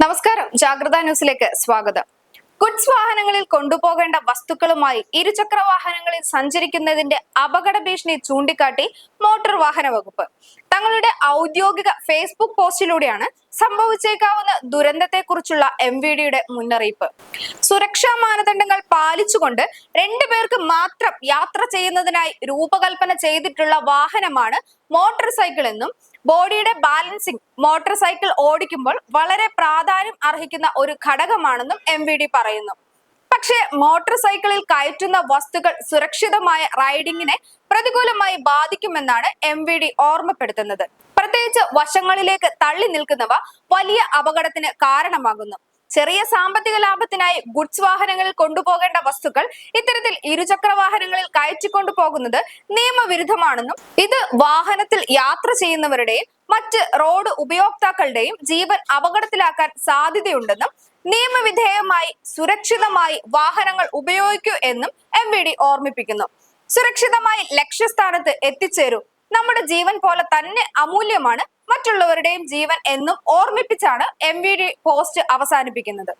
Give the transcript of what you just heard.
നമസ്കാരം. ജാഗ്രത ന്യൂസിലേക്ക് സ്വാഗതം. ഗുഡ്സ് വാഹനങ്ങളിൽ കൊണ്ടുപോകേണ്ട വസ്തുക്കളുമായി ഇരുചക്ര വാഹനങ്ങളിൽ സഞ്ചരിക്കുന്നതിന്റെ അപകട ഭീഷണി ചൂണ്ടിക്കാട്ടി മോട്ടോർ വാഹന വകുപ്പ്. തങ്ങളുടെ ഔദ്യോഗിക ഫേസ്ബുക്ക് പോസ്റ്റിലൂടെയാണ് സംഭവിച്ചേക്കാവുന്ന ദുരന്തത്തെക്കുറിച്ചുള്ള എം വി ഡിയുടെ മുന്നറിയിപ്പ്. സുരക്ഷാ മാനദണ്ഡങ്ങൾ പാലിച്ചുകൊണ്ട് രണ്ടു പേർക്ക് മാത്രം യാത്ര ചെയ്യുന്നതിനായി രൂപകൽപ്പന ചെയ്തിട്ടുള്ള വാഹനമാണ് മോട്ടോർ സൈക്കിൾ എന്നും ബോഡിയുടെ ബാലൻസിംഗ് മോട്ടോർ സൈക്കിൾ ഓടിക്കുമ്പോൾ വളരെ പ്രാധാന്യം അർഹിക്കുന്ന ഒരു ഘടകമാണെന്നും എം പറയുന്നു. പക്ഷേ മോട്ടോർ സൈക്കിളിൽ കയറ്റുന്ന വസ്തുക്കൾ സുരക്ഷിതമായ റൈഡിങ്ങിനെ പ്രതികൂലമായി ബാധിക്കുമെന്നാണ് എം വി ഡി ഓർമ്മപ്പെടുത്തുന്നത്. പ്രത്യേകിച്ച് വശങ്ങളിലേക്ക് തള്ളി നിൽക്കുന്നവ വലിയ അപകടത്തിന് കാരണമാകുന്നു. ചെറിയ സാമ്പത്തിക ലാഭത്തിനായി ഗുഡ്സ് വാഹനങ്ങളിൽ കൊണ്ടുപോകേണ്ട വസ്തുക്കൾ ഇത്തരത്തിൽ ഇരുചക്ര വാഹനങ്ങളിൽ കയറ്റിക്കൊണ്ടു പോകുന്നത് നിയമവിരുദ്ധമാണെന്നും ഇത് വാഹനത്തിൽ യാത്ര ചെയ്യുന്നവരുടെയും മറ്റ് റോഡ് ഉപയോക്താക്കളുടെയും ജീവൻ അപകടത്തിലാക്കാൻ സാധ്യതയുണ്ടെന്നും നിയമവിധേയമായി സുരക്ഷിതമായി വാഹനങ്ങൾ ഉപയോഗിക്കൂ എന്നും എം വി ഡി ഓർമ്മിപ്പിക്കുന്നു. സുരക്ഷിതമായി ലക്ഷ്യസ്ഥാനത്ത് എത്തിച്ചേരൂ. നമ്മുടെ ജീവൻ പോലെ തന്നെ അമൂല്യമാണ് മറ്റുള്ളവരുടെയും ജീവൻ എന്നും ഓർമ്മിപ്പിച്ചാണ് എം വി ഡി പോസ്റ്റ് അവസാനിപ്പിക്കുന്നത്.